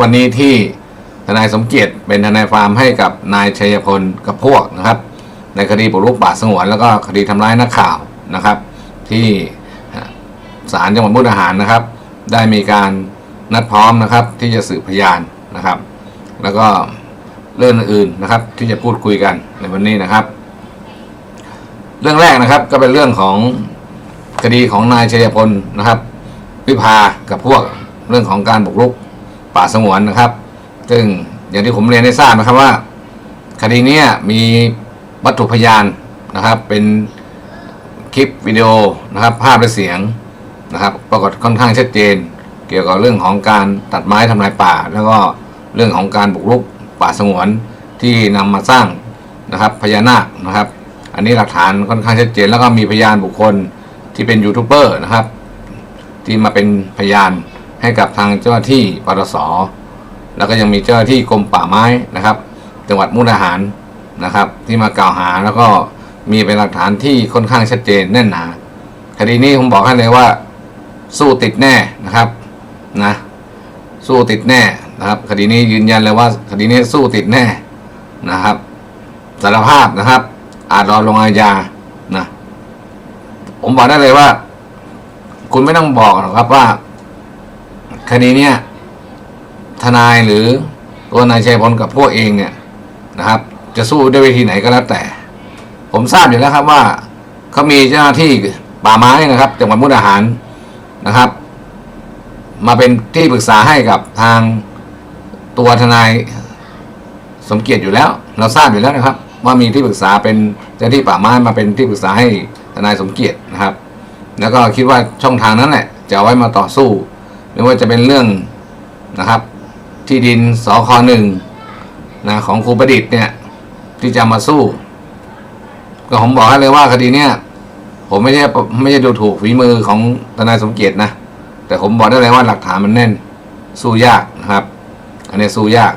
วันนี้ที่ทนายสมเกียรติเป็นทนายความให้กับนายชัยพลกับพวกนะครับ ในคดีบุกรุกป่าสงวนแล้วก็คดีทำร้ายนักข่าวนะครับ ที่ศาลจังหวัดมุกดาหารนะครับ ได้มีการนัดพร้อมนะครับ ที่จะสืบพยานนะครับ แล้วก็เรื่องอื่นนะครับ ที่จะพูดคุยกันในวันนี้นะครับ เรื่องแรกนะครับก็เป็นเรื่องของคดีของนายชัยพลนะครับ วิภากับพวกเรื่องของการบุกรุก ป่าสงวนนะครับ ซึ่งอย่างที่ผมเรียนให้ทราบนะครับว่า คดีนี้มีวัตถุพยานนะครับ เป็นคลิปวิดีโอนะครับ ภาพและเสียงนะครับ ปรากฏค่อนข้างชัดเจน เกี่ยวกับเรื่องของการตัดไม้ทำลายป่า แล้วก็เรื่องของการบุกรุกป่าสงวนที่นำมาสร้างนะครับพญานาคนะครับ อันนี้หลักฐานค่อนข้างชัดเจน แล้วก็มีพยานบุคคลที่เป็นยูทูบเบอร์นะครับ ที่มาเป็นพยาน ให้กับทางเจ้าหน้าที่ปตสแล้วก็ยังมีเจ้าหน้าที่กรมป่าไม้นะครับ จังหวัดมุกดาหารนะครับ ที่มากล่าวหาแล้วก็มีเป็นหลักฐานที่ค่อนข้างชัดเจนแน่นหนาคดีนี้ผมบอกให้เลยว่า สู้ติดแน่นะครับนะสู้ติดแน่นะครับ คดีนี้ยืนยันเลยว่า คดีนี้สู้ติดแน่นะครับสารภาพนะครับ อาจรอลงอาญานะผมบอกได้เลยว่า คุณไม่ต้องบอกหรอกครับว่า คดีเนี้ยทนายหรือตัวนายชัยพลกับพวกเองเนี่ยนะครับ จะสู้ด้วยวิธีไหนก็แล้วแต่ ผมทราบอยู่แล้วครับว่าเขามีเจ้าหน้าที่ป่าไม้นะครับจังหวัดมุกดาหารนะครับ มาเป็นที่ปรึกษาให้กับทางตัวทนายสมเกียรติอยู่แล้ว เราทราบอยู่แล้วนะครับ ว่ามีที่ปรึกษาเป็นเจ้าหน้าที่ป่าไม้มาเป็นที่ปรึกษาให้ทนายสมเกียรตินะครับ แล้วก็คิดว่าช่องทางนั้นแหละจะเอาไว้มาต่อสู้ ไม่ว่าจะเป็นเรื่องนะครับ ที่ดินสคหนึ่งนะของครูประดิษฐ์เนี่ย ที่จะมาสู้ ก็ผมบอกให้เลยว่าคดีเนี้ยผมไม่ใช่ไม่ใช่ดูถูกฝีมือของทนายสมเกียรตินะ แต่ผมบอกได้เลยว่าหลักฐานมันแน่น สู้ยากนะครับ อันนี้สู้ยาก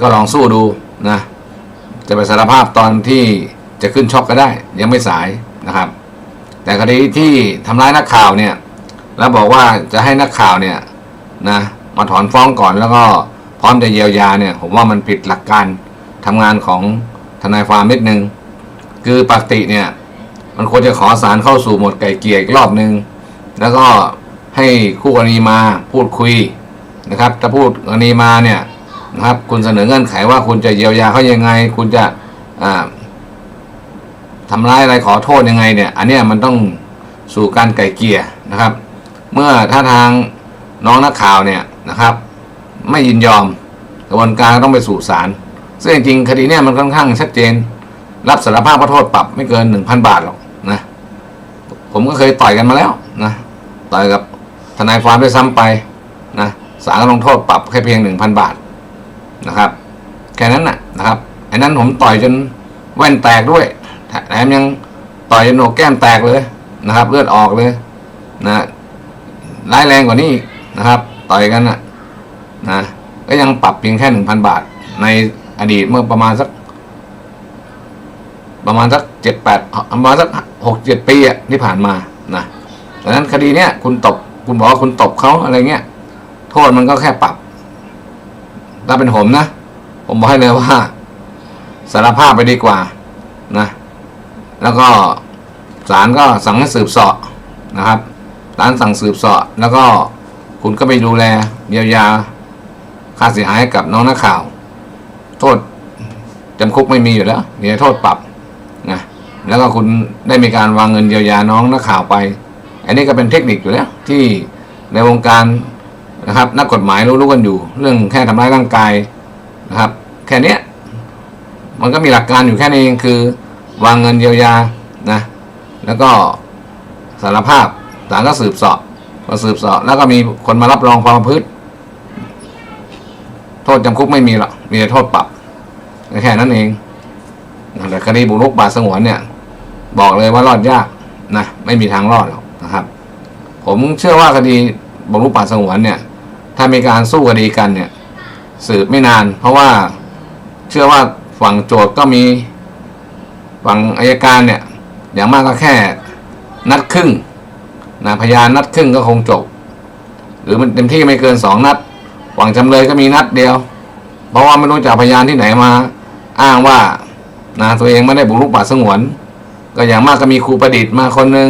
ก็ลองสู้ดูนะ จะไปสารภาพตอนที่จะขึ้นช็อกก็ได้ ยังไม่สายนะครับ แต่คดีที่ทำร้ายนักข่าวเนี่ย แล้วบอกว่าจะให้นักข่าวเนี่ยนะมาถอนฟ้องก่อนแล้วก็พร้อมจะเยียวยาเนี่ย ผมว่ามันผิดหลักการทำงานของทนายความนิดนึงคือปกติเนี่ย มันควรจะขอสารเข้าสู่หมดไก่เกลี่ยอีกรอบนึง แล้วก็ให้คู่กรณีมาพูดคุยนะครับถ้าพูดกรณีมาเนี่ยนะครับ คุณเสนอเงื่อนไขว่าคุณจะเยียวยาเขายังไง คุณจะทำร้ายอะไรขอโทษยังไงเนี่ย อันนี้มันต้องสู่การไก่เกลี่ยนะครับ เมื่อถ้าทางน้องนักข่าวเนี่ยนะครับ ไม่ยินยอมกระบวนการต้องไปสู่ศาลซึ่งจริงคดีเนี่ยมันค่อนข้างชัดเจน รับสารภาพว่าโทษปรับไม่เกินหนึ่งพันบาทหรอกนะผมก็เคยต่อยกันมาแล้วนะต่อยกับทนายความด้วยซ้ำไปนะศาลก็ลงโทษปรับแค่เพียงหนึ่งพันบาทนะครับแค่นั้นน่ะนะครับไอ้นั้นผมต่อยจนแว่นแตกด้วยแถมยังต่อยจนโหนกแก้มแตกเลยนะครับ เลือดออกเลยนะ ร้ายแรงกว่านี้นะครับ ต่อยกันนะนะก็ยังปรับเพียงแค่หนึ่งพันบาท ในอดีตเมื่อประมาณสัก ประมาณสักเจ็ดแปดประมาณสักหกเจ็ดปีอะที่ผ่านมานะดังนั้นคดีเนี้ยคุณตบคุณบอกว่าคุณตบเขาอะไรเงี้ยโทษมันก็แค่ปรับถ้าเป็นผมนะ ผมบอกให้เลยว่าสารภาพไปดีกว่านะ แล้วก็ศาลก็สั่งให้สืบสอบนะครับ ศาลสั่งสืบเสอบแล้วก็คุณก็ไปดูแลเยียวยาค่าเสียหายให้กับน้องนักข่าว โทษจำคุกไม่มีอยู่แล้วมีโทษปรับนะแล้วก็คุณได้มีการวางเงินเยียวยาน้องนักข่าวไป อันนี้ก็เป็นเทคนิคอยู่แล้ว ที่ในวงการนะครับ นักกฎหมายรู้ๆกันอยู่ เรื่องแค่ทำร้ายร่างกายนะครับ แค่นี้มันก็มีหลักการอยู่แค่นี้เองคือ วางเงินเยียวยานะ แล้วก็สารภาพ ศาลก็สืบสอบพอสืบสอบแล้วก็มีคนมารับรองความประพฤติโทษจำคุกไม่มีหรอกมีแต่โทษปรับแค่นั้นเองแต่คดีบุกรุกป่าสงวนเนี่ย บอกเลยว่ารอดยากนะไม่มีทางรอดหรอกนะครับ ผมเชื่อว่าคดีบุกรุกป่าสงวนเนี่ย ถ้ามีการสู้คดีกันเนี่ย สืบไม่นาน เพราะว่าเชื่อว่าฝั่งโจทย์ก็มีฝั่งอายการเนี่ย อย่างมากก็แค่นัดครึ่ง นะพยานนัดครึ่งก็คงจบ หรือมันเต็มที่ไม่เกินสองนัดผฝั่งจำเลยก็มีนัดเดียว เพราะว่าไม่รู้จะเอาพยานที่ไหนมา อ้างว่านะตัวเองไม่ได้บุกรุกป่าสงวน ก็อย่างมากก็มีครูประดิษฐ์มาคนหนึ่ง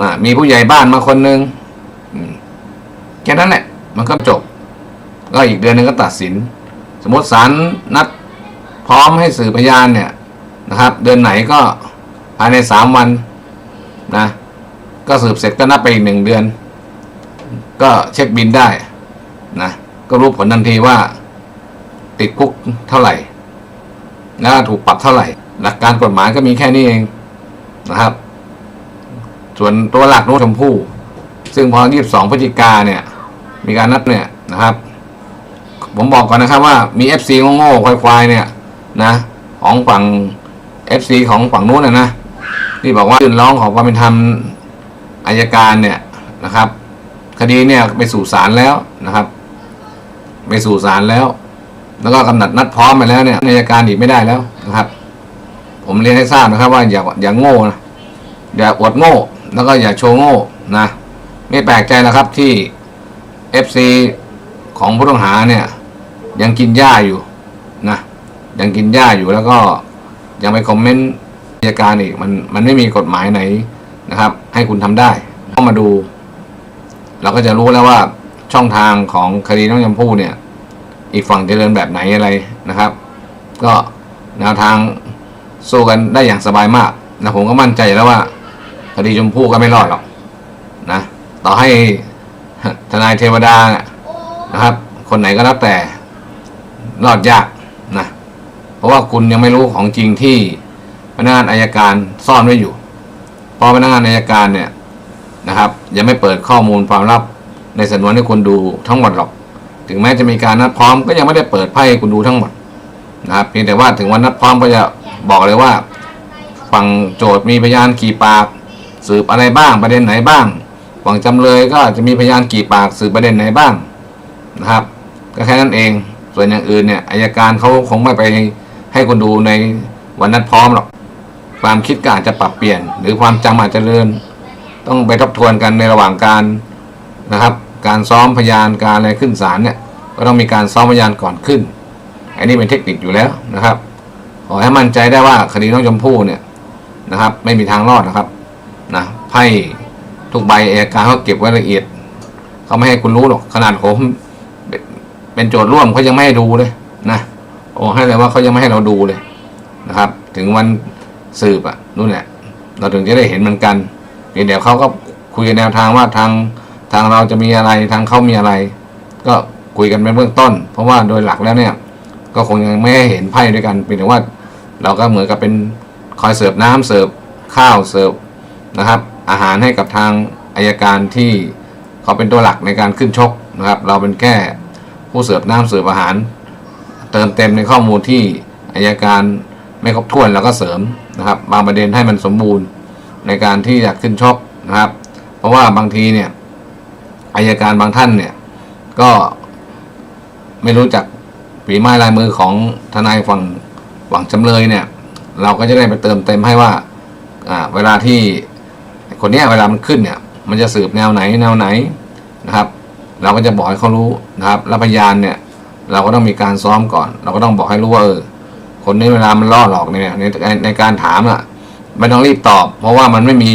อะมีผู้ใหญ่บ้านมาคนหนึ่งแค่นั้นแหละ มันก็จบ ก็อีกเดือนหนึงก็ตัดสิน สมมติศาลนัดพร้อมให้สื่อพยานเนี่ยนะครับ เดือนไหนก็ภายในสามวันนะ ก็สืบเสร็จก็นับไปอีกหนึ่งเดือน ก็เช็คบินได้นะก็รู้ผลทันทีว่า ติดคุกเท่าไหร่ แล้วถูกปรับเท่าไหร่ หลักการกฎหมายก็มีแค่นี้เองนะครับ ส่วนตัวหลักโน้ตชมพู่ ซึ่งพอ 22 พฤศจิกาเนี่ย มีการนัดเนี่ยนะครับ ผมบอกก่อนนะครับว่ามี FC โง่ๆควายๆเนี่ยนะ ของฝั่ง FC ของฝั่งนู้นนะนะที่บอกว่ายื่นร้องขอความเป็นธรรม อายการเนี่ยนะครับ คดีเนี่ยไปสู่ศาลแล้วนะครับ ไปสู่ศาลแล้ว แล้วก็กำหนดนัดพร้อมไปแล้วเนี่ยอายการอีกไม่ได้แล้วนะครับ ผมเรียนให้ทราบนะครับว่าอย่าอย่าโง่นะอย่าอวดโง่ แล้วก็อย่าโชว์โง่นะไม่แปลกใจนะครับที่ FC ของผู้ต้องหาเนี่ย ยังกินหญ้าอยู่นะยังกินหญ้าอยู่แล้วก็ยังไปคอมเมนต์อายการอีกมันมันไม่มีกฎหมายไหน นะครับ ให้คุณทำได้เข้ามาดู เราก็จะรู้แล้วว่าช่องทางของคดีน้องยมพู่เนี่ย อีกฝั่งจะเดินแบบไหนอะไรนะครับ ก็แนวทางสู้กันได้อย่างสบายมากนะผมก็มั่นใจแล้วว่า คดีชมพู่ก็ไม่รอดหรอกนะต่อให้ทนายเทวดานะครับ คนไหนก็แล้วแต่รอดยากนะเพราะว่าคุณยังไม่รู้ของจริงที่พนักงานอายการซ่อนไว้อยู่ พราะพนักงานอายการเนี่ยนะครับยังไม่เปิดข้อมูลความลับในสำนวนให้คุณดูทั้งหมดหรอก ถึงแม้จะมีการนัดพร้อมก็ยังไม่ได้เปิดไพ่ให้คุณดูทั้งหมดนะครับเพียงแต่ว่าถึงวันนัดพร้อมก็จะบอกเลยว่าฝั่งโจทย์มีพยานกี่ปาก สืบอะไรบ้างประเด็นไหนบ้างฝั่งจำเลยก็จะมีพยานกี่ปากสืบประเด็นไหนบ้างนะครับ ก็แค่นั้นเอง ส่วนอย่างอื่นเนี่ยอายการเขาคงไม่ไปให้คุณดูในวันนัดพร้อมหรอก ความคิดก็อาจจะปรับเปลี่ยน หรือความจำอาจจะเลื่อนต้องไปทบทวนกันในระหว่างการนะครับ การซ้อมพยานการอะไรขึ้นศาลเนี่ยก็ต้องมีการซ้อมพยานก่อนขึ้น อันนี้เป็นเทคนิคอยู่แล้วนะครับขอให้มั่นใจได้ว่าคดีน้องชมพู่เนี่ยนะครับ ไม่มีทางรอดนะครับนะไพ่ทุกใบเอกการเขาเก็บไว้ละเอียดเขาไม่ให้คุณรู้หรอกขนาดผมเป็นโจทย์ร่วมเขายังไม่ให้ดูเลยนะโอ้ให้เลยว่าเขายังไม่ให้เราดูเลยนะครับ ถึงวัน สืบอะนู่นแหละเราถึงจะได้เห็นเหมือนกันเพียงเดี๋ยวเขาก็คุยแนวทางว่าทางทางเราจะมีอะไรทางเขามีอะไร ก็คุยกันเป็นเบื้องต้น เพราะว่าโดยหลักแล้วเนี่ย ก็คงยังไม่เห็นไพ่ด้วยกันเพียงแต่ว่า เราก็เหมือนกับเป็นคอยเสิร์ฟน้ำเสิร์ฟข้าวเสิร์ฟนะครับ อาหารให้กับทางอายการที่เขาเป็นตัวหลักในการขึ้นชกนะครับ เราเป็นแค่ผู้เสิร์ฟน้ำเสิร์ฟอาหาร เติมเต็มในข้อมูลที่อายการไม่ครบถ้วนแล้วก็เสริม นะครับบางประเด็นให้มันสมบูรณ์ในการที่จะขึ้นชกนะครับ เพราะว่าบางทีเนี่ยอายการบางท่านเนี่ย ก็ไม่รู้จักฝีไม้ลายมือของทนายฝั่งฝั่งจำเลยเนี่ย เราก็จะได้ไปเติมเต็มให้ว่าอ่าเวลาที่คนเนี้ยเวลามันขึ้นเนี่ย มันจะสืบแนวไหนแนวไหนนะครับ เราก็จะบอกให้เขารู้นะครับ แล้วพยานเนี่ย เราก็ต้องมีการซ้อมก่อน เราก็ต้องบอกให้รู้ว่าเออ คนนี้เวลามันล่อหลอกเนี่ยในในการถามอะไม่ต้องรีบตอบ เพราะว่ามันไม่มี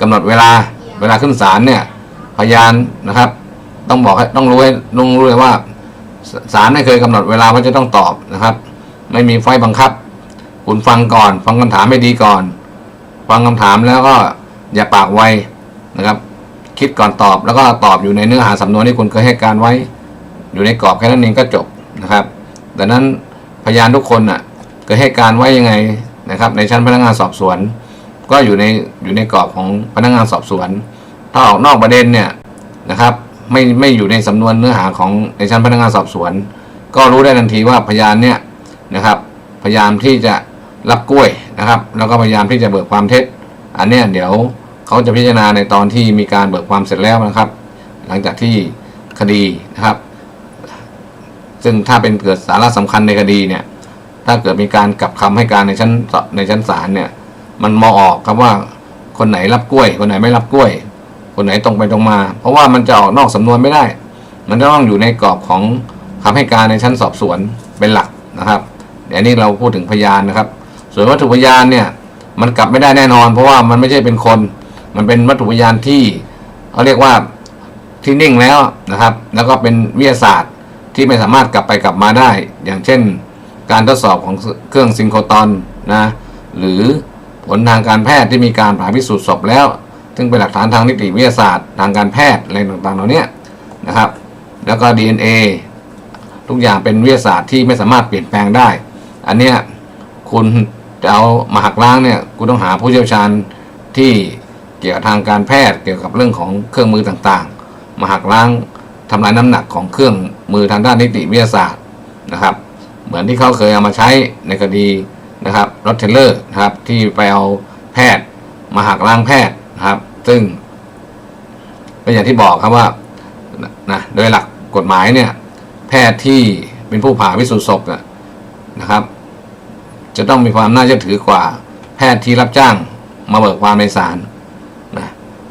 กำหนดเวลาเวลาขึ้นศาลเนี่ย พยานนะครับ ต้องบอกให้ต้องรู้ให้ต้องรู้เลยว่าศาลไม่เคยกำหนดเวลาว่าจะต้องตอบนะครับ ไม่มีไฟบังคับ คุณฟังก่อน ฟังคำถามให้ดีก่อน ฟังคำถามแล้วก็อย่าปากไวนะครับ คิดก่อนตอบแล้วก็ตอบอยู่ในเนื้อหาสำนวนที่คุณเคยให้การไว้ อยู่ในกรอบแค่นั้นเองก็จบนะครับ ดังนั้นพยานทุกคนน่ะ เคยให้การไว้ยังไงนะครับ ในชั้นพนักงานสอบสวน ก็อยู่ในอยู่ในกรอบของพนักงานสอบสวน ถ้าออกนอกประเด็นเนี่ยนะครับ ไม่ไม่อยู่ในสำนวนเนื้อหาของในชั้นพนักงานสอบสวน ก็รู้ได้ทันทีว่าพยานเนี่ยนะครับ พยายามที่จะรับกล้วยนะครับ แล้วก็พยายามที่จะเบิกความเท็จ อันเนี้ยเดี๋ยวเขาจะพิจารณาในตอนที่มีการเบิกความเสร็จแล้วนะครับ หลังจากที่คดีนะครับ ซึ่งถ้าเป็นเกิดสาระสำคัญในคดีเนี่ย ถ้าเกิดมีการกลับคำให้การในชั้นในชั้นศาลเนี่ย มันมองออกครับว่าคนไหนรับกล้วย คนไหนไม่รับกล้วย คนไหนตรงไปตรงมา เพราะว่ามันจะออกนอกสำนวนไม่ได้ มันจะต้องอยู่ในกรอบของคำให้การในชั้นสอบสวนเป็นหลักนะครับเดี๋ยวนี้เราพูดถึงพยานนะครับ ส่วนวัตถุพยานเนี่ยมันกลับไม่ได้แน่นอน เพราะว่ามันไม่ใช่เป็นคน มันเป็นวัตถุพยานที่เขาเรียกว่าที่นิ่งแล้วนะครับ แล้วก็เป็นวิทยาศาสตร์ที่ไม่สามารถกลับไปกลับมาได้ อย่างเช่น การทดสอบของเครื่องซิงโครตอนนะหรือผลทางการแพทย์ที่มีการผ่าพิสูจน์ศพแล้ว ซึ่งเป็นหลักฐานทางนิติวิทยาศาสตร์ ทางการแพทย์อะไรต่างๆเหล่านี้นะครับ แล้วก็ DNA ทุกอย่างเป็นวิทยาศาสตร์ที่ไม่สามารถเปลี่ยนแปลงได้ อันเนี้ยคุณจะเอามาหักล้างเนี่ยคุณต้องหาผู้เชี่ยวชาญที่เกี่ยวกับทางการแพทย์เกี่ยวกับเรื่องของเครื่องมือต่างๆ มาหักล้างทำลายน้ำหนักของเครื่องมือทางด้านนิติวิทยาศาสตร์นะครับ เหมือนที่เขาเคยเอามาใช้ในคดีนะครับรถเทเลอร์นะครับที่ไปเอาแพทย์มาหักล้างแพทย์นะครับ ซึ่งก็อย่างที่บอกครับว่านะโดยหลักกฎหมายเนี่ย แพทย์ที่เป็นผู้ผ่าพิสูจน์ศพน่ะนะครับ จะต้องมีความน่าเชื่อถือกว่า แพทย์ที่รับจ้างมาเบิกความในศาลนะ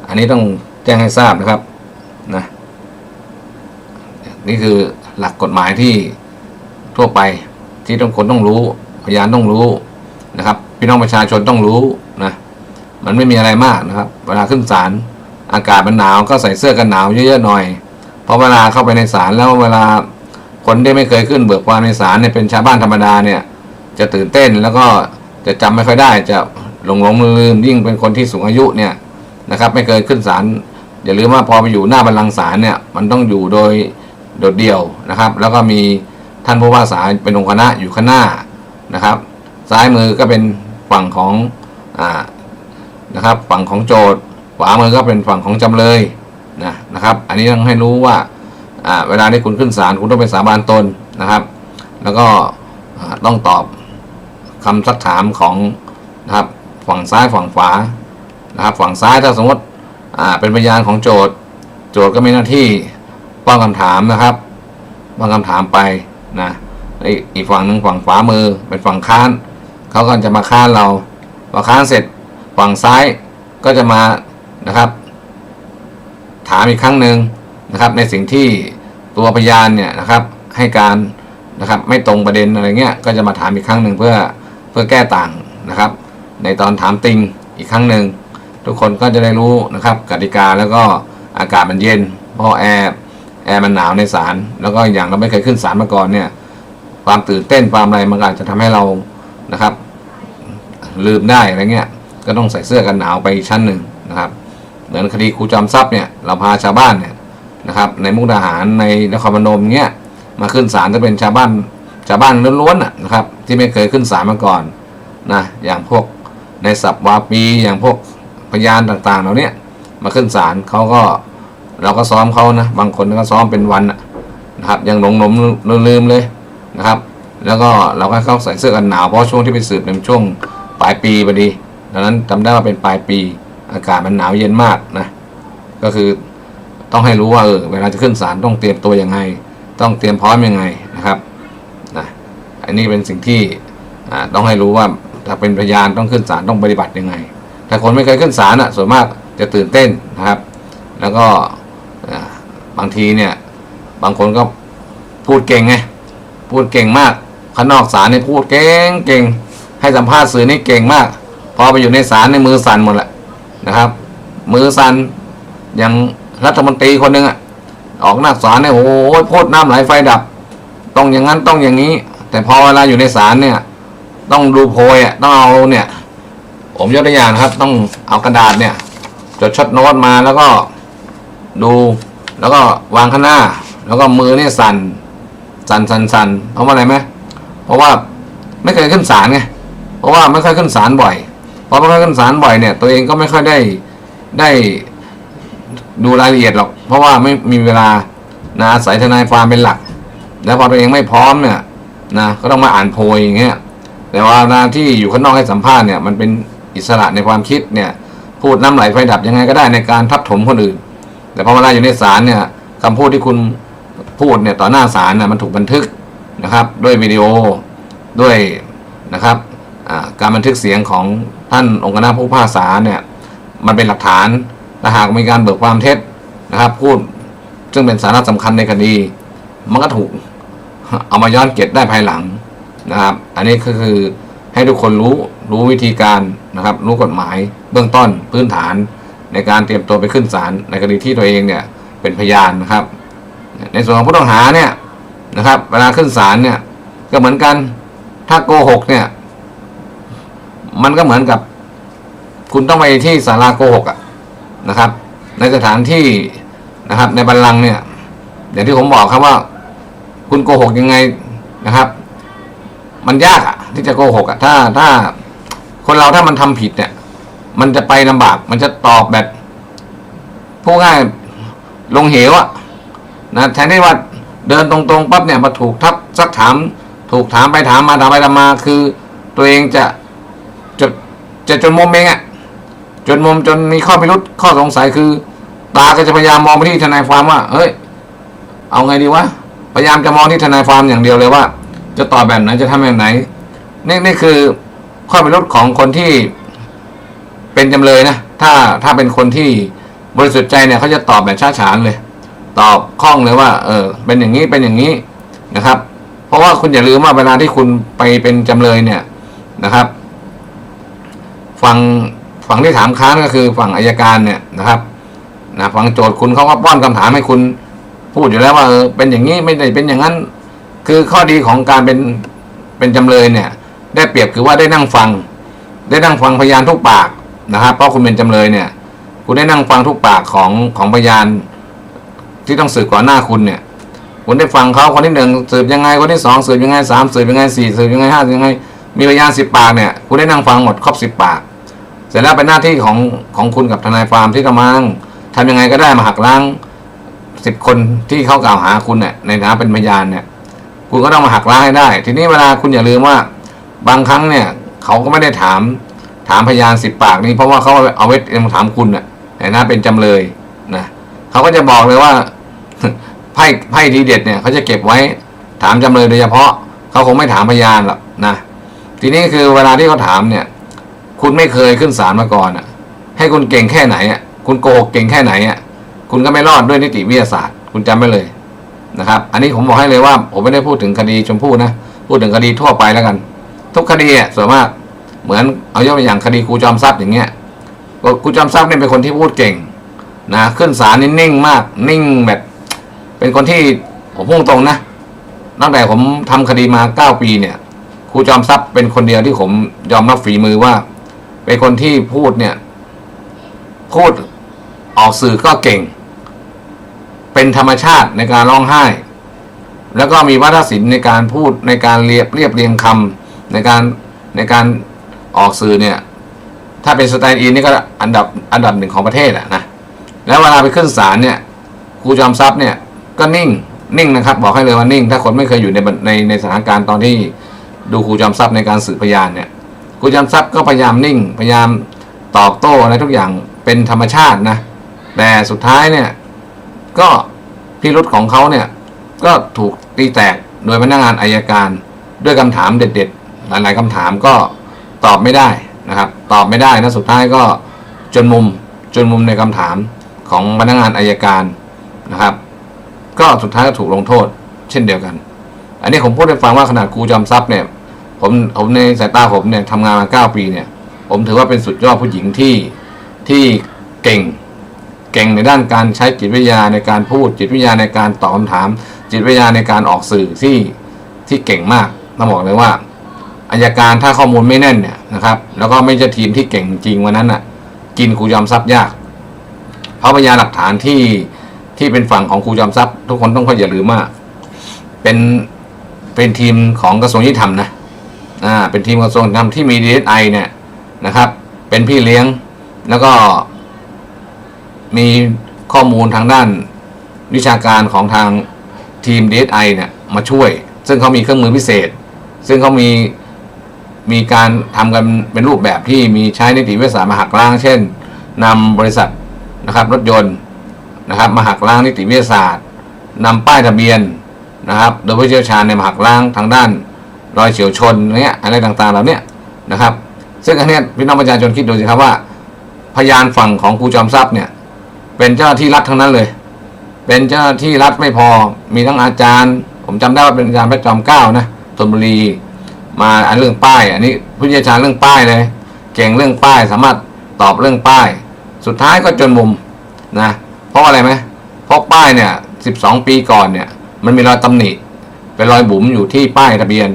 อันนี้ต้องแจ้งให้ทราบนะครับนะนี่คือหลักกฎหมายที่ทั่วไป ที่ต้องคนต้องรู้ พยานต้องรู้นะครับ พี่น้องประชาชนต้องรู้นะมันไม่มีอะไรมากนะครับ เวลาขึ้นศาลอากาศมันหนาวก็ใส่เสื้อกันหนาวเยอะๆหน่อยเพราะเวลาเข้าไปในศาลแล้วเวลาคนที่ไม่เคยขึ้นเบิกความในศาลเนี่ยเป็นชาวบ้านธรรมดาเนี่ยจะตื่นเต้นแล้วก็จะจำไม่ค่อยได้จะหลงหลงลืมลืมยิ่งเป็นคนที่สูงอายุเนี่ยนะครับไม่เคยขึ้นศาลอย่าลืมว่าพอไปอยู่หน้าบัลลังก์ศาลเนี่ยมันต้องอยู่โดยโดดเดี่ยวนะครับ แล้วก็มี ท่านผู้ว่าศาลเป็นองค์คณะอยู่ข้างหน้านะครับ ซ้ายมือก็เป็นฝั่งของอ่านะครับ ฝั่งของโจทย์ขวามือก็เป็นฝั่งของจำเลยนะนะครับ อันนี้ต้องให้รู้ว่าอ่าเวลาที่คุณขึ้นศาลคุณต้องไปสาบานตนนะครับ แล้วก็ต้องตอบคำสักถามของนะครับฝั่งซ้ายฝั่งขวานะครับ ฝั่งซ้ายถ้าสมมติอ่าเป็นพยานของโจทย์ โจทย์ก็มีหน้าที่ป้องคำถามนะครับป้องคำถามไป นะอีกอีฝั่งหนึ่งฝั่งขวามือเป็นฝั่งค้านเขาก็จะมาค้านเราพอค้านเสร็จฝั่งซ้ายก็จะมานะครับ ถามอีกครั้งหนึ่งนะครับ ในสิ่งที่ตัวพยานเนี่ยนะครับ ให้การนะครับไม่ตรงประเด็นอะไรเงี้ยก็จะมาถามอีกครั้งหนึ่งเพื่อเพื่อแก้ต่างนะครับ ในตอนถามติงอีกครั้งหนึ่งทุกคนก็จะได้รู้นะครับกติกาแล้วก็อากาศมันเย็นเพราะแอร์ แอร์มันหนาวในศาลแล้วก็อย่างเราไม่เคยขึ้นศาลมาก่อนเนี่ย ความตื่นเต้นความอะไรมันก็อาจจะทำให้เรานะครับ ลืมได้อะไรเงี้ย ก็ต้องใส่เสื้อกันหนาวไปชั้นหนึ่งนะครับ เหมือนคดีครูจอมทรัพย์เนี่ยเราพาชาวบ้านเนี่ยนะครับ ในมุกดาหารในนครพนมเงี้ยมาขึ้นศาลจะเป็นชาวบ้านชาวบ้านล้วนๆนะครับ ที่ไม่เคยขึ้นศาลมาก่อนนะอย่างพวกในสับวาปีอย่างพวกพยานต่างๆ เหล่าเนี้ยมาขึ้นศาลเขาก็ เราก็ซ้อมเขานะ บางคนก็ซ้อมเป็นวันนะครับยังหลงหลงลืมเลยนะครับ แล้วก็เราก็เข้าใส่เสื้อกันหนาวเพราะช่วงที่ไปสืบเป็นช่วงปลายปีพอดีดังนั้นจำได้ว่าเป็นปลายปีอากาศมันหนาวเย็นมากนะก็คือต้องให้รู้ว่าเออเวลาจะขึ้นศาลต้องเตรียมตัวยังไง ต้องเตรียมพร้อมยังไงนะครับนะอันนี้เป็นสิ่งที่ต้องให้รู้ว่าถ้าเป็นพยานต้องขึ้นศาลต้องปฏิบัติยังไง ถ้าคนไม่เคยขึ้นศาลอะส่วนมากจะตื่นเต้นนะครับ แล้วก็ บางทีเนี่ย บางคนก็พูดเก่งไงพูดเก่งมากข้างนอกศาลเนี่ยพูดเก่งเก่ง ให้สัมภาษณ์สื่อนี่เก่งมาก พอไปอยู่ในศาลในมือสั่นหมดแหละนะครับ มือสั่นอย่างรัฐมนตรีคนหนึ่งอะออกหน้าศาลเนี่ยโอ้โหพูดน้ำไหลไฟดับ ต้องอย่างนั้นต้องอย่างนี้ แต่พอเวลาอยู่ในศาลเนี่ย ต้องดูโพยอะต้องเอาเนี่ย ผมยกตัวอย่างครับ ต้องเอากระดาษเนี่ยจดช็อตโน้ตมาแล้วก็ดู แล้วก็วางข้างหน้า แล้วก็มือเนี่ยสั่น สั่นสั่นสั่นเพราะว่าอะไรไหมเพราะว่าไม่เคยขึ้นศาลไงเพราะว่าไม่ค่อยขึ้นศาลบ่อยพอไม่ค่อยขึ้นศาลบ่อยเนี่ย ตัวเองก็ไม่ค่อยได้ได้ดูรายละเอียดหรอก เพราะว่าไม่มีเวลานะอาศัยทนายความเป็นหลัก แล้วพอตัวเองไม่พร้อมเนี่ยนะก็ต้องมาอ่านโพยอย่างเงี้ยแต่ว่าเวลาที่อยู่ข้างนอกให้สัมภาษณ์เนี่ยมันเป็นอิสระในความคิดเนี่ย พูดน้ำไหลไฟดับยังไงก็ได้ในการทับถมคนอื่น แต่พอเวลาอยู่ในศาลเนี่ยคำพูดที่คุณพูดเนี่ยต่อหน้าศาลน่ะมันถูกบันทึกนะครับ ด้วยวิดีโอด้วยนะครับการบันทึกเสียงของท่านองค์คณะผู้พิพากษาเนี่ยมันเป็นหลักฐานถ้าหากมีการเบิกความเท็จนะครับ พูดซึ่งเป็นสาระสำคัญในคดี มันก็ถูกเอามาย้อนเก็บได้ภายหลังนะครับ อันนี้ก็คือให้ทุกคนรู้รู้วิธีการนะครับ รู้กฎหมายเบื้องต้นพื้นฐาน ในการเตรียมตัวไปขึ้นศาลในคดีที่ตัวเองเนี่ยเป็นพยานนะครับ ในส่วนของผู้ต้องหาเนี่ยนะครับ เวลาขึ้นศาลเนี่ยก็เหมือนกันถ้าโกหกเนี่ย มันก็เหมือนกับ คุณต้องไปที่ศาลาโกหกอะนะครับ ในสถานที่นะครับ ในบัลลังก์เนี่ย อย่างที่ผมบอกครับว่า คุณโกหกยังไงนะครับ มันยากอะที่จะโกหกอะถ้าถ้าคนเราถ้ามันทำผิดเนี่ย มันจะไปลำบาก มันจะตอบแบบพูดง่ายลงเหวอะนะแทนที่ว่าเดินตรงๆปั๊บเนี่ยมาถูกทับซักถาม ถูกถามไปถามมาถามไปถามมา คือตัวเองจะจะจะจนมุมเองอะจนมุมจนมีข้อพิรุษข้อสงสัยคือ ตาก็จะพยายามมองไปที่ทนายความว่า เฮ้ย เอาไงดีวะพยายามจะมองที่ทนายความอย่างเดียวเลยว่า จะตอบแบบไหนจะทำแบบไหนนี่นี่คือข้อพิรุษของคนที่ เป็นจำเลยนะ ถ้าถ้าเป็นคนที่บริสุทธิ์ใจเนี่ยเขาจะตอบแบบช้าฉานเลย ตอบคล่องเลยว่า เออ เป็นอย่างนี้เป็นอย่างนี้นะครับ เพราะว่าคุณอย่าลืมว่าเวลาที่คุณไปเป็นจำเลยเนี่ยนะครับ ฝั่งฝั่งที่ถามค้านก็คือฝั่งอายการเนี่ยนะครับนะฝั่งโจทย์คุณเขาก็ป้อนคำถามให้คุณพูดอยู่แล้วว่าเออเป็นอย่างนี้ไม่ได้เป็นอย่างนั้น คือข้อดีของการเป็นเป็นจำเลยเนี่ย ได้เปรียบคือว่าได้นั่งฟัง ได้นั่งฟังพยานทุกปาก นะครับเพราะคุณเป็นจำเลยเนี่ย คุณได้นั่งฟังทุกปากของของพยานที่ต้องสืบก่อนหน้าคุณเนี่ยคุณได้ฟังเขาคนที่หนึ่งสืบยังไงคนที่สองสืบยังไงสามสืบยังไงสี่สืบยังไงห้าสืบยังไง มีพยานสิบปากเนี่ยคุณได้นั่งฟังหมดครบสิบปาก เสร็จแล้วเป็นหน้าที่ของของคุณกับทนายฟาร์มที่กำลังทำยังไงก็ได้มาหักล้างสิบคนที่เขากล่าวหาคุณเนี่ยในฐานะเป็นพยานเนี่ย คุณก็ต้องมาหักล้างให้ได้ ทีนี้เวลาคุณอย่าลืมว่า บางครั้งเนี่ย เขาก็ไม่ได้ถาม ถามพยานสิบปากนี้เพราะว่าเขาเอาไว้ถามคุณน่ะในฐานะเป็นจำเลยนะเขาก็จะบอกเลยว่าไพ่ไพ่ทีเด็ดเนี่ยเขาจะเก็บไว้ถามจำเลยโดยเฉพาะเขาคงไม่ถามพยานหรอกนะทีนี้คือเวลาที่เขาถามเนี่ย คุณไม่เคยขึ้นศาลมาก่อนอะ ให้คุณเก่งแค่ไหนอะคุณโกหกเก่งแค่ไหนอะคุณก็ไม่รอดด้วยนิติวิทยาศาสตร์ คุณจำไว้เลยนะครับ อันนี้ผมบอกให้เลยว่า ผมไม่ได้พูดถึงคดีชมพู่นะ พูดถึงคดีทั่วไปแล้วกัน ทุกคดีอะส่วนมาก เหมือนเอายกตัวอย่างคดีครูจอมทรัพย์อย่างเงี้ยครูจอมทรัพย์เนี่ยเป็นคนที่พูดเก่งนะขึ้นศาลนี่นิ่งมาก นิ่งแบบ เป็นคนที่ผมพูดตรงนะตั้งแต่ผมทำคดีมาเก้าปีเนี่ยครูจอมทรัพย์เป็นคนเดียวที่ผมยอมรับฝีมือว่า เป็นคนที่พูดเนี่ย พูดออกสื่อก็เก่ง เป็นธรรมชาติในการร้องไห้ แล้วก็มีวัฒนศิลป์ในการพูดในการเรียบเรียบเรียงคำในการในการ ออกสื่อเนี่ย ถ้าเป็นสไตล์อินนี่ก็อันดับอันดับหนึ่งของประเทศอะนะแล้วเวลาไปขึ้นศาลเนี่ยครูจอมทรัพย์เนี่ยก็นิ่งนิ่งนะครับ บอกให้เลยว่านิ่ง ถ้าคนไม่เคยอยู่ในในในสถานการณ์ตอนที่ดูครูจอมทรัพย์ในการสืบพยานเนี่ยครูจอมทรัพย์ก็พยายามนิ่ง พยายามตอบโต้อะไรทุกอย่างเป็นธรรมชาตินะ แต่สุดท้ายเนี่ยก็พิรุษของเขาเนี่ยก็ถูกตีแตกโดยพนักงานอายการด้วยคำถามเด็ด ๆ หลาย ๆคำถามก็ ตอบไม่ได้นะครับ ตอบไม่ได้นะสุดท้ายก็จนมุมจนมุมในคำถามของพนักงานอายการนะครับ ก็สุดท้ายก็ถูกลงโทษ เช่นเดียวกัน อันนี้ผมพูดให้ฟังว่าขนาดครูจอมทรัพย์เนี่ยผมผมในสายตาผมเนี่ยทำงานมาเก้าปีเนี่ย ผมถือว่าเป็นสุดยอดผู้หญิงที่ที่เก่ง เก่งในด้านการใช้จิตวิทยาในการพูดจิตวิทยาในการตอบคำถาม จิตวิทยาในการออกสื่อที่ที่เก่งมากต้องบอกเลยว่า อายการถ้าข้อมูลไม่แน่นเนี่ยนะครับ แล้วก็ไม่ใช่ทีมที่เก่งจริงวันนั้นน่ะ กินครูยอมทรัพย์ยาก เพราะพยานหลักฐานที่ที่เป็นฝั่งของครูจอมทรัพย์ ทุกคนต้องค่อยอย่าลืมว่าเป็นเป็นทีมของกระทรวงยุติธรรมนะอ่าเป็นทีมกระทรวงยุติธรรมที่มีดีเอสไอเนี่ยนะครับ เป็นพี่เลี้ยงแล้วก็มีข้อมูลทางด้านวิชาการของทางทีม DSI เนี่ยมาช่วย ซึ่งเขามีเครื่องมือพิเศษ ซึ่งเขามี มีการทำกันเป็นรูปแบบที่มีใช้นิติวิทยาศาสตร์มาหักล้าง เช่นนำบริษัทนะครับรถยนต์นะครับมาหักล้างนิติวิทยาศาสตร์นำป้ายทะเบียนนะครับ โดยผู้เชี่ยวชาญในมาหักล้างทางด้านรอยเฉียวชนเนี้ยอะไรต่างๆเหล่านี้นะครับ ซึ่งอันนี้พี่น้องประชาชนคิดดูสิครับว่า พยานฝั่งของครูจอมทรัพย์เนี่ยเป็นเจ้าที่รัฐทั้งนั้นเลย เป็นเจ้าที่รัฐไม่พอมีทั้งอาจารย์ ผมจำได้ว่าเป็นอาจารย์พระจอมเกล้านะธนบุรี มาอันเรื่องป้าย อันนี้ผู้เชี่ยวชาญเรื่องป้ายเลย เก่งเรื่องป้ายสามารถตอบเรื่องป้าย สุดท้ายก็จนมุมนะเพราะอะไรไหมเพราะป้ายเนี่ย12ปีก่อนเนี่ย มันมีรอยตำหนิเป็นรอยบุ๋มอยู่ที่ป้ายทะเบียน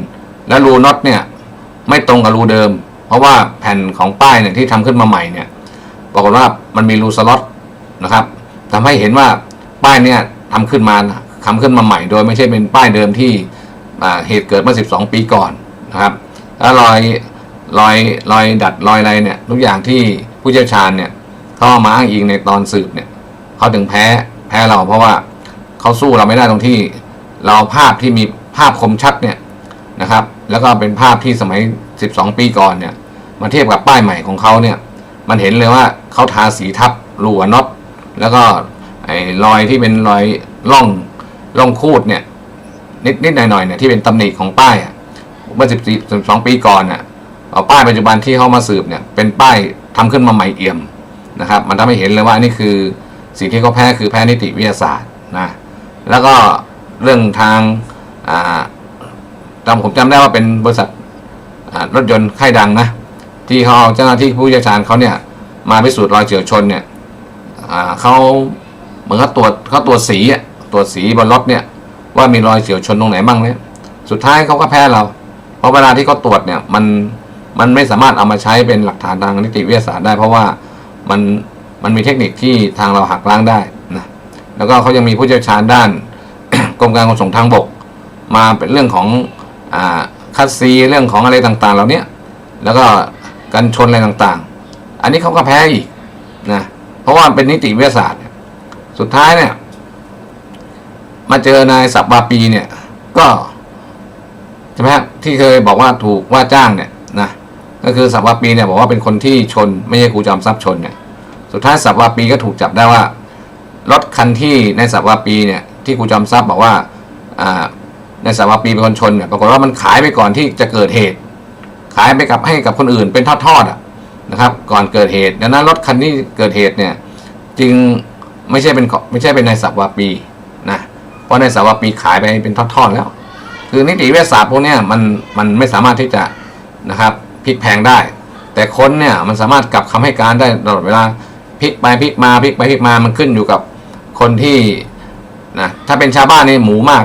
และรูน็อตเนี่ยไม่ตรงกับรูเดิม เพราะว่าแผ่นของป้ายเนี่ยที่ทำขึ้นมาใหม่เนี่ยปรากฏว่ามันมีรูสล็อตนะครับทำให้เห็นว่าป้ายเนี่ยทำขึ้นมาทำขึ้นมาใหม่ โดยไม่ใช่เป็นป้ายเดิมที่เหตุเกิดเมื่อ 12 ปีก่อน นะครับแล้วรอยรอยรอยดัดรอยอะไรเนี่ยทุกอย่างที่ผู้เชี่ยวชาญเนี่ยเขาเอามาอ้างอิงในตอนสืบเนี่ยเขาถึงแพ้แพ้เราเพราะว่าเขาสู้เราไม่ได้ตรงที่ เราภาพที่มีภาพคมชัดเนี่ยนะครับ แล้วก็เป็นภาพที่สมัย 12 ปีก่อนเนี่ยมาเทียบกับป้ายใหม่ของเขาเนี่ยมันเห็นเลยว่าเขาทาสีทับรูหัวน็อตแล้วก็ไอ้รอยที่เป็นรอยร่องร่องคูดเนี่ยนิดนิดหน่อยหน่อยเนี่ยที่เป็นตำหนิของป้ายอะ เมื่อ14 12 ปีก่อนน่ะเอาป้ายปัจจุบันที่เขามาสืบเนี่ยเป็นป้ายทำขึ้นมาใหม่เอี่ยมนะครับ มันทำให้เห็นเลยว่านี่คือสิ่งที่เขาแพ้คือแพ้นิติวิทยาศาสตร์นะแล้วก็เรื่องทางจำผมจำได้ว่าเป็นบริษัทรถยนต์ค่ายดังนะที่เขาเจ้าหน้าที่ผู้เชี่ยวชาญเขาเนี่ยมาพิสูจน์รอยเฉียวชนเนี่ยเขาเหมือนเขาตรวจเขาตรวจสีตรวจสีบนรถเนี่ยว่ามีรอยเฉียวชนตรงไหนบ้างเนี่ยสุดท้ายเขาก็แพ้เรา ราะเวลาที่เขาตรวจเนี่ยมันมันไม่สามารถเอามาใช้เป็นหลักฐานทางนิติวิทยาศาสตร์ได้ เพราะว่ามันมันมีเทคนิคที่ทางเราหักล้างได้นะแล้วก็เขายังมีผู้เชี่ยวชาญด้านกรมการขนส่งทางบก มาเป็นเรื่องของอ่าคัสซีเรื่องของอะไรต่างๆ เหล่านี้แล้วก็การชนอะไรต่างๆ อันนี้เขาก็แพ้อีกนะเพราะว่าเป็นนิติวิทยาศาสตร์ สุดท้ายเนี่ย มาเจอนายสับวาปีเนี่ย ก็ ใช่ไหมที่เคยบอกว่าถูกว่าจ้างเนี่ยนะก็คือสับวาปีเนี่ยบอกว่าเป็นคนที่ชน ไม่ใช่ครูจอมทรัพย์ชนเนี่ยสุดท้ายสับวาปีก็ถูกจับได้ว่ารถคันที่ในสับวาปีเนี่ยที่ครูจอมทรัพย์บอกว่าอ่าในสับวาปีเป็นคนชนเนี่ยปรากฏว่ามันขายไปก่อนที่จะเกิดเหตุ ขายไปกับให้กับคนอื่นเป็นทอดๆอะนะครับ ก่อนเกิดเหตุดังนั้นรถคันที่เกิดเหตุเนี่ยจึงไม่ใช่เป็นไม่ใช่เป็นในสับวาปีนะเพราะในสับวาปีขายไปเป็นทอดๆแล้ว คือนิติวิทยาศาสตร์พวกนี้มันมันไม่สามารถที่จะนะครับพลิกแพงได้ แต่คนเนี่ยมันสามารถกลับคำให้การได้ตลอดเวลาพลิกไปพลิกมาพลิกไปพลิกมามันขึ้นอยู่กับคนที่นะถ้าเป็นชาวบ้านนี่หมูมาก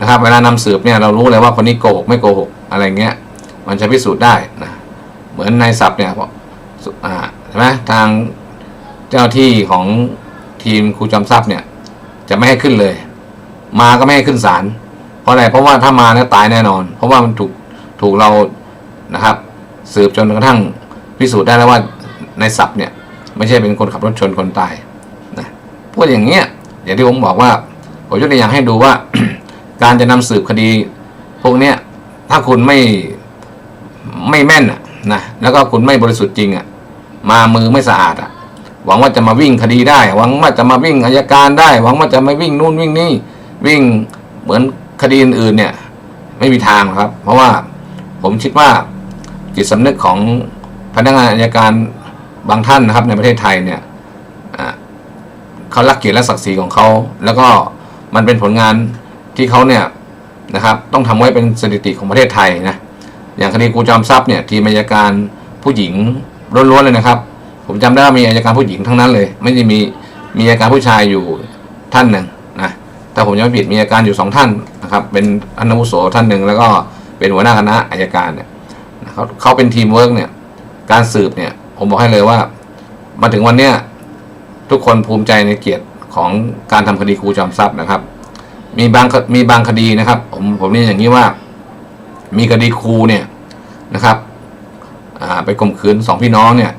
นะครับ เวลานำสืบเนี่ยเรารู้เลยว่าคนนี้โกหกไม่โกหกอะไรเงี้ย มันจะพิสูจน์ได้นะเหมือนในศัพท์เนี่ยบอกอ่าใช่ไหมทางเจ้าที่ของทีมครูจอมทรัพย์เนี่ย จะไม่ให้ขึ้นเลย มาก็ไม่ให้ขึ้นศาล ราะอะไรเพราะว่าถ้ามาแล้วตายแน่นอน เพราะว่ามันถูกถูกเรานะครับ สืบจนกระทั่งพิสูจน์ได้แล้วว่าในศัพท์เนี่ยไม่ใช่เป็นคนขับรถชนคนตายนะพูดอย่างเงี้ยอย่างที่ผมบอกว่าผมยกตัวอย่างให้ดูว่า การจะนำสืบคดี พวกเนี้ยถ้าคุณไม่ไม่แม่นอะนะแล้วก็คุณไม่บริสุทธิ์จริงอะมามือไม่สะอาดอะหวังว่าจะมาวิ่งคดีได้ หวังว่าจะมาวิ่งอายการได้ หวังว่าจะมาวิ่งนู่นวิ่งนี่วิ่งเหมือน คดีอื่นๆเนี่ยไม่มีทางครับ เพราะว่าผมคิดว่าจิตสำนึกของพนักงานอายการบางท่านนะครับ ในประเทศไทยเนี่ยเขารักเกียรติและศักดิ์ศรีของเขา แล้วก็มันเป็นผลงานที่เขาเนี่ยนะครับ ต้องทำไว้เป็นสถิติของประเทศไทยนะอย่างคดีครูจอมทรัพย์เนี่ยทีมอายการผู้หญิงล้วนๆเลยนะครับ ผมจำได้ว่ามีอายการผู้หญิงทั้งนั้นเลย ไม่ได้มีมีอายการผู้ชายอยู่ท่านหนึ่ง นะแต่ผมยังไม่ผิดมีอาการอยู่สองท่านนะครับเป็นอนุวุโสท่านหนึ่งแล้วก็เป็นหัวหน้าคณะอายการเนี่ยนะเขาเขาเป็นทีมเวิร์กเนี่ยการสืบเนี่ยผมบอกให้เลยว่า มาถึงวันเนี้ยทุกคนภูมิใจในเกียรติของการทำคดีครูจอมทรัพย์นะครับ มีบางมีบางคดีนะครับ ผมผมนี่อย่างนี้ว่า มีคดีครูเนี่ยนะครับไปข่มขืนสองพี่น้องเนี่ย